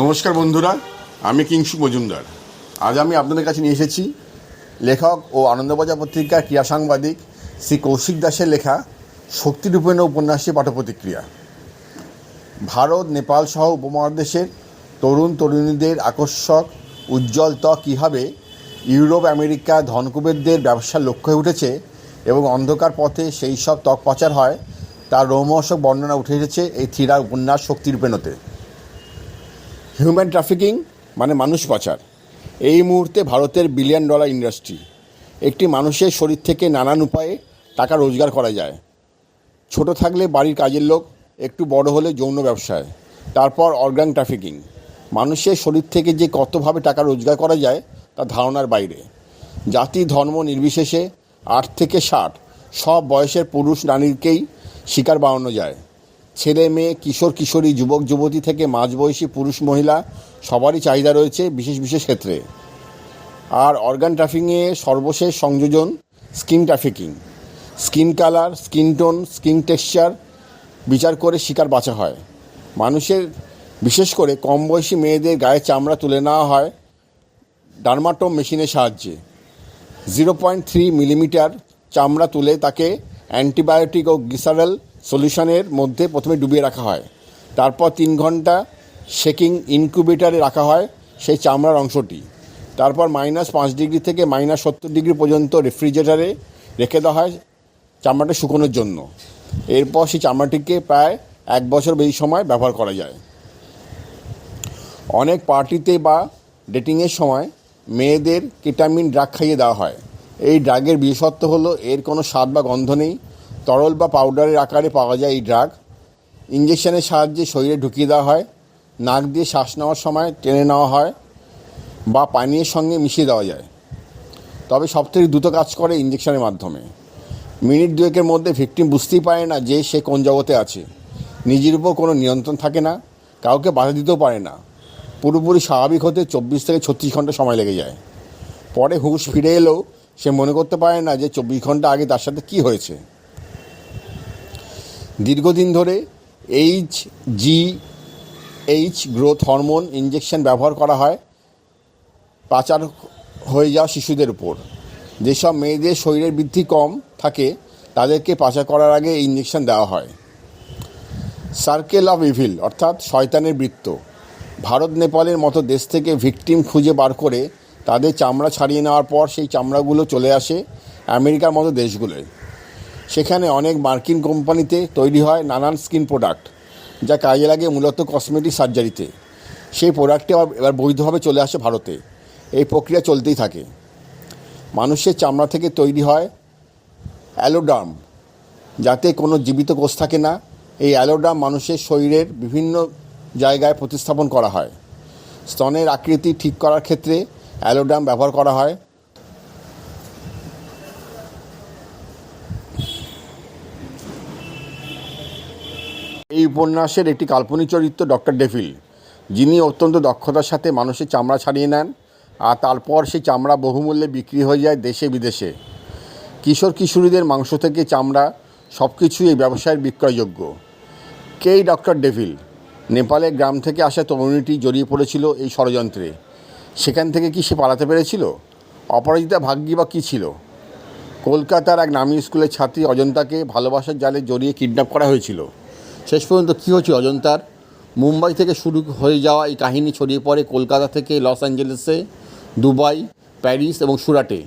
নমস্কার বন্ধুরা, আমি কিংসু মজুমদার। আজ আমি আপনাদের কাছে নিয়ে এসেছি লেখক ও আনন্দবাজার পত্রিকার ক্রীড়া সাংবাদিক শ্রী কৌশিক দাসের লেখা শক্তিরূপেণ উপন্যাসের পাঠপ্রতিক্রিয়া। ভারত, নেপাল সহ উপমহাদেশের তরুণ তরুণীদের আকর্ষক, উজ্জ্বল ত্বক কীভাবে ইউরোপ, আমেরিকা, ধনকুবেরদের ব্যবসার লক্ষ্য হয়ে উঠেছে এবং অন্ধকার পথে সেই সব ত্বক পাচার হয়, তার রোমহর্ষক বর্ণনা উঠে এসেছে এই থ্রিলার উপন্যাস শক্তিরূপেণতে। হিউম্যান ট্রাফিকিং মানে মানুষ পাচার। এই মুহূর্তে ভারতের বিলিয়ন ডলার ইন্ডাস্ট্রি একটি মানুষের শরীর থেকে নানান উপায়ে টাকা রোজগার করা যায়। ছোট থাকলে বাড়ির কাজের লোক, একটু বড় হলে যৌন ব্যবসায়। তারপর অর্গান ট্রাফিকিং মানুষের শরীর থেকে যে কতভাবে টাকা রোজগার করা যায়, তা ধারণার বাইরে। জাতি, ধর্ম নির্বিশেষে আট থেকে ষাট, সব বয়সের পুরুষ নারীকেই শিকার বানানো যায়। ছেলে, মেয়ে, কিশোর, কিশোরী, যুবক, যুবতী থেকে মাঝবয়সী পুরুষ, মহিলা, সবারই চাহিদা রয়েছে বিশেষ বিশেষ ক্ষেত্রে। আর অর্গান ট্রাফিংয়ে সর্বশেষ সংযোজন skin trafficking skin colour skin tone skin texture বিচার করে শিকার বাঁচা হয়। মানুষের, বিশেষ করে কম বয়সী মেয়েদের গায়ের চামড়া তুলে নেওয়া হয় ডার্মাটোম মেশিনের সাহায্যে। জিরো পয়েন্ট থ্রি মিলিমিটার চামড়া তুলে তাকে অ্যান্টিবায়োটিক ও গ্লিসারেল সলিউশনের মধ্যে প্রথমে ডুবিয়ে রাখা হয়। তারপর তিন ঘণ্টা শেকিং ইনকিউবেটারে রাখা হয় সেই চামড়ার অংশটি। তারপর মাইনাস পাঁচ ডিগ্রি থেকে মাইনাস সত্তর ডিগ্রি পর্যন্ত রেফ্রিজারেটারে রেখে দেওয়া হয় চামড়াটা শুকোনোর জন্য। এরপর সেই চামড়াটিকে প্রায় এক বছর বেশি সময় ব্যবহার করা যায়। অনেক পার্টিতে বা ডেটিংয়ের সময় মেয়েদের কেটামিন ড্রাগ খাইয়ে দেওয়া হয়। এই ড্রাগের বিশেষত্ব হলো এর কোনো স্বাদ বা গন্ধ নেই। তরল বা পাউডারের আকারে পাওয়া যায় এই ড্রাগ ইঞ্জেকশনের সাহায্যে শরীরে ঢুকিয়ে দেওয়া হয়। নাক দিয়ে শ্বাস নেওয়ার সময় টেনে নেওয়া হয় বা পানীয়ের সঙ্গে মিশিয়ে দেওয়া যায়। তবে সবথেকে দ্রুত কাজ করে ইঞ্জেকশনের মাধ্যমে। মিনিট দুয়েকের মধ্যে ভিকটিম বুঝতেই পারে না যে সে কোন জগতে আছে। নিজের উপর কোনো নিয়ন্ত্রণ থাকে না, কাউকে বাধা দিতেও পারে না। পুরোপুরি স্বাভাবিক হতে চব্বিশ থেকে ছত্রিশ ঘণ্টা সময় লেগে যায়। পরে হুঁশ ফিরে এলেও সে মনে করতে পারে না যে চব্বিশ ঘণ্টা আগে তার সাথে কী হয়েছে। দীর্ঘদিন ধরে H G H growth hormone injection ব্যবহার করা হয়, পাচার হয়ে যাওয়া শিশুদের উপর। যেসব মেয়েদের শরীরের বৃদ্ধি কম থাকে, তাদেরকে পাচার করার আগে এই ইঞ্জেকশন দেওয়া হয়। সার্কেল অফ ইভিল অর্থাৎ শয়তানের বৃত্ত। ভারত, নেপালের মতো দেশ থেকে ভিকটিম খুঁজে বার করে তাদের চামড়া ছাড়িয়ে নেওয়ার পর সেই চামড়াগুলো চলে আসে আমেরিকার মতো দেশগুলোয়। সেখানে অনেক মার্কিন কোম্পানিতে তৈরি হয় নানান স্কিন প্রোডাক্ট, যা কাজে লাগে মূলত কসমেটিক সার্জারিতে। সেই প্রোডাক্টটি আবার এবার বৈধভাবে চলে আসে ভারতে। এই প্রক্রিয়া চলতেই থাকে। মানুষের চামড়া থেকে তৈরি হয় অ্যালোডার্ম, যাতে কোনো জীবিত কোষ থাকে না। এই অ্যালোডার্ম মানুষের শরীরের বিভিন্ন জায়গায় প্রতিস্থাপন করা হয়। স্তনের আকৃতি ঠিক করার ক্ষেত্রে অ্যালোডার্ম ব্যবহার করা হয়। এই উপন্যাসের একটি কাল্পনিক চরিত্র, ডক্টর ডেভিল। যিনি অত্যন্ত দক্ষতার সাথে মানুষের চামড়া ছাড়িয়ে নেন আর তারপর সেই চামড়া বহুমূল্যে বিক্রি হয়ে যায় দেশে বিদেশে। কিশোর কিশোরীদের মাংস থেকে চামড়া সব কিছুই এই ব্যবসায়ের বিক্রয়যোগ্য। কেই ডক্টর ডেভিল? নেপালের গ্রাম থেকে আসা তরুণীটি জড়িয়ে পড়েছিল এই ষড়যন্ত্রে। সেখান থেকে কি সে পালাতে পেরেছিল? অপরাজিতা ভাগ্যী বা কী ছিল? কলকাতার এক নামী স্কুলের ছাত্রী অজন্তাকে ভালোবাসার জালে জড়িয়ে কিডন্যাপ করা হয়েছিল। শেষ পর্যন্ত কী হয়েছে অজন্তার? মুম্বাই থেকে শুরু হয়ে যাওয়া এই কাহিনী ছড়িয়ে পড়ে কলকাতা থেকে লস অ্যাঞ্জেলেসে, দুবাই, প্যারিস এবং সুরাটে।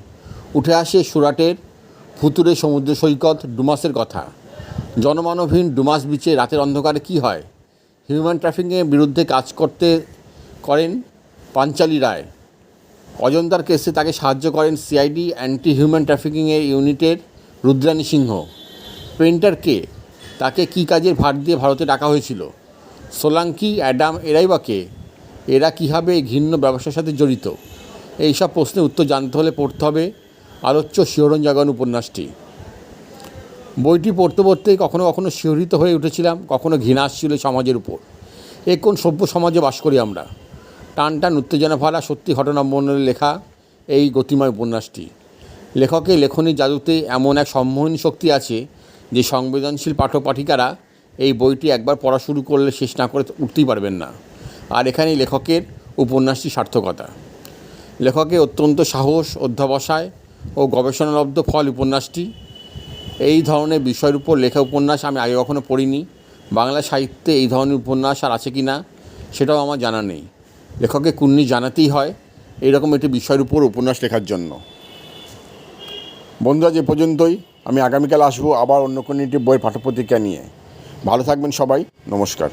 উঠে আসে সুরাটের ফুতুরে সমুদ্র সৈকত ডুমাসের কথা। জনমানবহীন ডুমাস বিচে রাতের অন্ধকারে কি হয়? হিউম্যান ট্রাফিংয়ের বিরুদ্ধে কাজ করতে করেন পাঞ্চালি রায়। অজন্তার কেসে তাকে সাহায্য করেন সিআইডি অ্যান্টি হিউম্যান ট্রাফিকিংয়ের ইউনিটের রুদ্রাণী সিংহ। পেন্টার কে? তাকে কী কাজের ভার দিয়ে ভারতে ডাকা হয়েছিল? সোলাঙ্কি, অ্যাডাম, এরাই বা কে? এরা কীভাবে এই ঘৃণ্য ব্যবসার সাথে জড়িত? এই সব প্রশ্নের উত্তর জানতে হলে পড়তে হবে আলোচ্য শিহরণ জাগান উপন্যাসটি। বইটি পড়তে পড়তে কখনো কখনো শিহরিত হয়ে উঠেছিলাম, কখনো ঘৃণা আসছিল সমাজের উপর। এ কোন সভ্য সমাজে বাস করি আমরা? টান টান উত্তেজনা ভরা সত্যি ঘটনা বর্ণনে লেখা এই গতিময় উপন্যাসটি। লেখকের লেখনীর জাদুতে এমন এক সম্মোহনী শক্তি আছে যে সংবেদনশীল পাঠক পাঠিকারা এই বইটি একবার পড়া শুরু করলে শেষ না করে উঠতেই পারবেন না। আর এখানেই লেখকের উপন্যাসটি সার্থকতা। লেখকের অত্যন্ত সাহস, অধ্যাবসায় ও গবেষণালব্ধ ফল উপন্যাসটি। এই ধরনের বিষয়ের উপর লেখা উপন্যাস আমি আগে কখনো পড়িনি। বাংলা সাহিত্যে এই ধরনের উপন্যাস আর আছে কি না সেটাও আমার জানা নেই। লেখকের কুন্নি জানাতেই হয় এইরকম একটি বিষয়ের উপর উপন্যাস লেখার জন্য। বন্ধুরা যে পর্যন্তই। আমি আগামীকাল আসব আবার অন্য কোনো একটি বইয়ের পাঠ্যপত্রিকা নিয়ে। ভালো থাকবেন সবাই। নমস্কার।